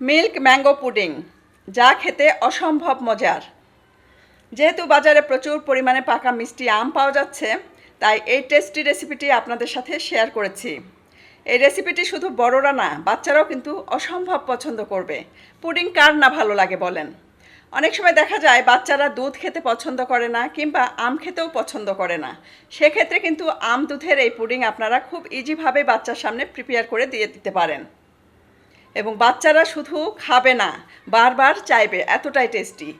Milk mango pudding, যা খেতে অসম্ভব মজার। যেহেতু বাজারে প্রচুর পরিমাণে পাকা মিষ্টি আম পাওয়া যাচ্ছে, তাই এই টেস্টি রেসিপিটি আপনাদের সাথে শেয়ার করেছি। এই রেসিপিটি শুধু বড়রা না, বাচ্চারাও কিন্তু অসম্ভব পছন্দ করবে। পুডিং কার না ভালো লাগে বলেন? অনেক সময় দেখা যায় বাচ্চারা দুধ খেতে পছন্দ করে না কিংবা আম খেতেও পছন্দ করে না। সেক্ষেত্রে কিন্তু আম দুধের এই পুডিং আপনারা খুব ইজিভাবে বাচ্চার সামনে প্রিপেয়ার করে দিয়ে দিতে পারেন। এবং বাচ্চারা শুধু খাবে না, বারবার চাইবে, এতটাই টেস্টি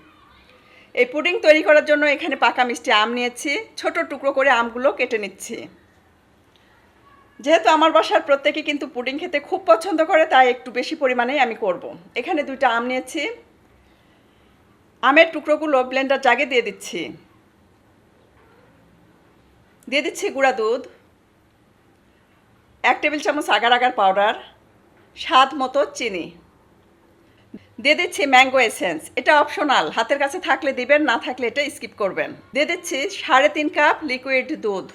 এই পুডিং তৈরি করার জন্য এখানে পাকা মিষ্টি আম নিয়েছি, ছোট টুকরো করে আমগুলো কেটে নিচ্ছি। যেহেতু আমার বাসার প্রত্যেকে কিন্তু পুডিং খেতে খুব পছন্দ করে, তাই একটু বেশি পরিমাণেই আমি করব। এখানে দুইটা আম নিয়েছি। আমের টুকরোগুলো ব্লেন্ডার জাগে দিয়ে দিচ্ছি। দিয়ে দিচ্ছি গুঁড়া দুধ, এক টেবিল চামচ আগার আগার পাউডার স্বাদ মতো চিনি। দিয়ে দিচ্ছি ম্যাঙ্গো এসেন্স। এটা অপশনাল। হাতের কাছে থাকলে দিবেন, না থাকলে এটা স্কিপ করবেন। দিয়ে দিচ্ছি সাড়ে তিন কাপ লিকুইড দুধ।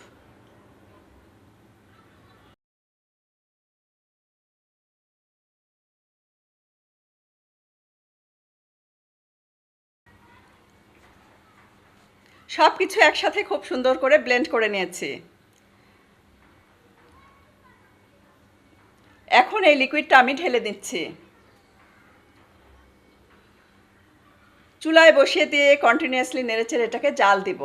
সব কিছু একসাথে খুব সুন্দর করে ব্লেন্ড করে নিয়েছি। এখন এই লিকুইডটা আমি ঢেলে দিচ্ছি। চুলায় বসিয়ে দিয়ে কন্টিনিউয়াসলি নেড়েচেড়ে এটাকে জাল দিব।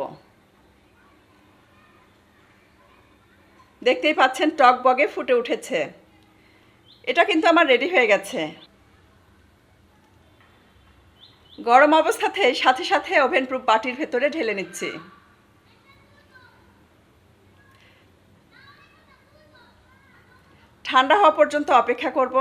দেখতেই পাচ্ছেন টক বগে ফুটে উঠেছে। এটা কিন্তু আমার রেডি হয়ে গেছে। গরম অবস্থাতে সাথে সাথে ওভেন প্রুফ বাটির ভেতরে ঢেলে নিচ্ছি। ঠান্ডা হওয়া পর্যন্ত অপেক্ষা করব।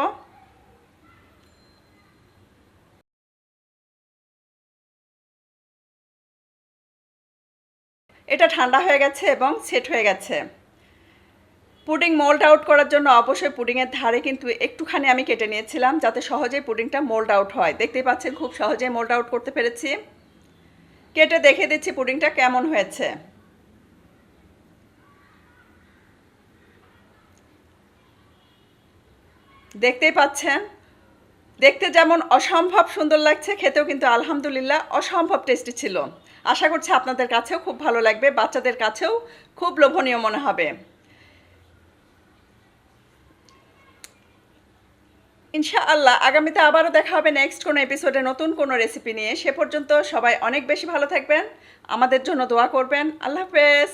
এটা ঠান্ডা হয়ে গেছে এবং সেট হয়ে গেছে। পুডিং মোল্ড আউট করার জন্য অবশ্যই পুডিংয়ের ধারে কিন্তু একটুখানি আমি কেটে নিয়েছিলাম যাতে সহজেই পুডিংটা মোল্ড আউট হয়। দেখতেই পাচ্ছেন, খুব সহজেই মোল্ড আউট করতে পেরেছি। কেটে দেখে দিচ্ছি পুডিংটা কেমন হয়েছে। দেখতেই পাচ্ছেন? দেখতে যেমন অসম্ভব সুন্দর লাগছে, খেতেও কিন্তু আলহামদুলিল্লাহ অসম্ভব টেস্টি ছিল। আশা করছি আপনাদের কাছেও খুব ভালো লাগবে, বাচ্চাদের কাছেও খুব লোভনীয় মনে হবে। ইনশাআল্লাহ, আগামীতে আবারও দেখা হবে নেক্সট কোনো এপিসোডে নতুন কোনো রেসিপি নিয়ে। সে পর্যন্ত সবাই অনেক বেশি ভালো থাকবেন, আমাদের জন্য দোয়া করবেন। আল্লাহ হাফেজ!